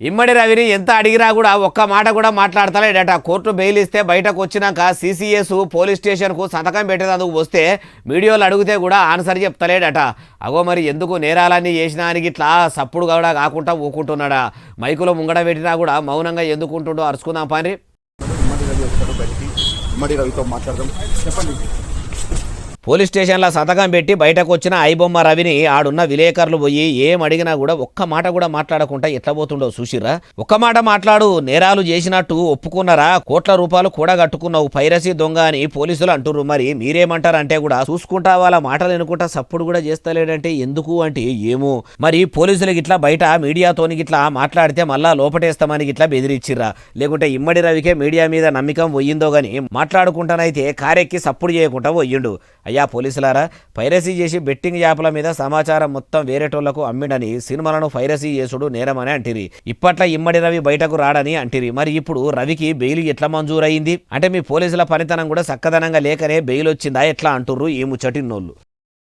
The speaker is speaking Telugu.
ఇమ్మడి రవిని ఎంత అడిగినా కూడా ఒక్క మాట కూడా మాట్లాడతలేడట కోర్టు బెయిల్ ఇస్తే బయటకు వచ్చినాక సీసీఎస్ పోలీస్ స్టేషన్కు సంతకం పెట్టేందుకు వస్తే మీడియాలో అడిగితే కూడా ఆన్సర్ చెప్తలేడట అగో మరి ఎందుకు నేరాలన్నీ వేసినానికి ఇట్లా సప్పుడు కూడా కాకుండా ఊకుంటున్నాడా? మైకులో ముంగడ పెట్టినా కూడా మౌనంగా ఎందుకుంటుండో అరుచుకుందాం పని ఇమ్మడి రవితో మాట్లాడదాం. చెప్పండి. పోలీస్ స్టేషన్లో సంతకం పెట్టి బయటకు వచ్చిన ఐబొమ్మ రవిని ఆడున్న విలేకరులు పోయి ఏం అడిగినా కూడా ఒక్క మాట కూడా మాట్లాడకుండా ఎట్లా పోతుండో చూసిరా ఒక్క మాట మాట్లాడు నేరాలు చేసినట్టు ఒప్పుకున్నారా? కోట్ల రూపాయలు కూడా కట్టుకున్నావు పైరసీ దొంగ అని పోలీసులు అంటున్నారు మరి మీరేమంటారంటే కూడా చూసుకుంటా వాళ్ళ మాటలు వినుకుంటా సప్పుడు కూడా చేస్తలేడంటే ఎందుకు అంటే ఏమో. మరి పోలీసులకి ఇట్లా బయట మీడియాతోని ఇట్లా మాట్లాడితే మళ్ళా లోపటేస్తామని ఇట్లా బెదిరిచ్చిర్రా. లేకుంటే ఇమ్మడి రవికే మీడియా మీద నమ్మకం పోయిందో గాని మాట్లాడుకుంటానైతే కారెక్కి సప్పుడు చేయకుండా పోయిండు. అయ్యా పోలీసులారా పైరసీ చేసి బెట్టింగ్ యాప్ల మీద సమాచారం మొత్తం వేరేటోళ్ళకు అమ్మిడని సినిమాలను పైరసీ చేసుడు నేరమని అంటిరి. ఇప్పట్ల ఇమ్మడి రవి బయటకు రాడని అంటిరి. మరి ఇప్పుడు రవికి బెయిల్ ఎట్లా మంజూరైంది అంటే మీ పోలీసుల పనితనం కూడా చక్కదనంగా లేకనే బెయిల్ వచ్చిందా? ఎట్లా అంటుర్రు ఈ ముచ్చటిన్నోళ్ళు?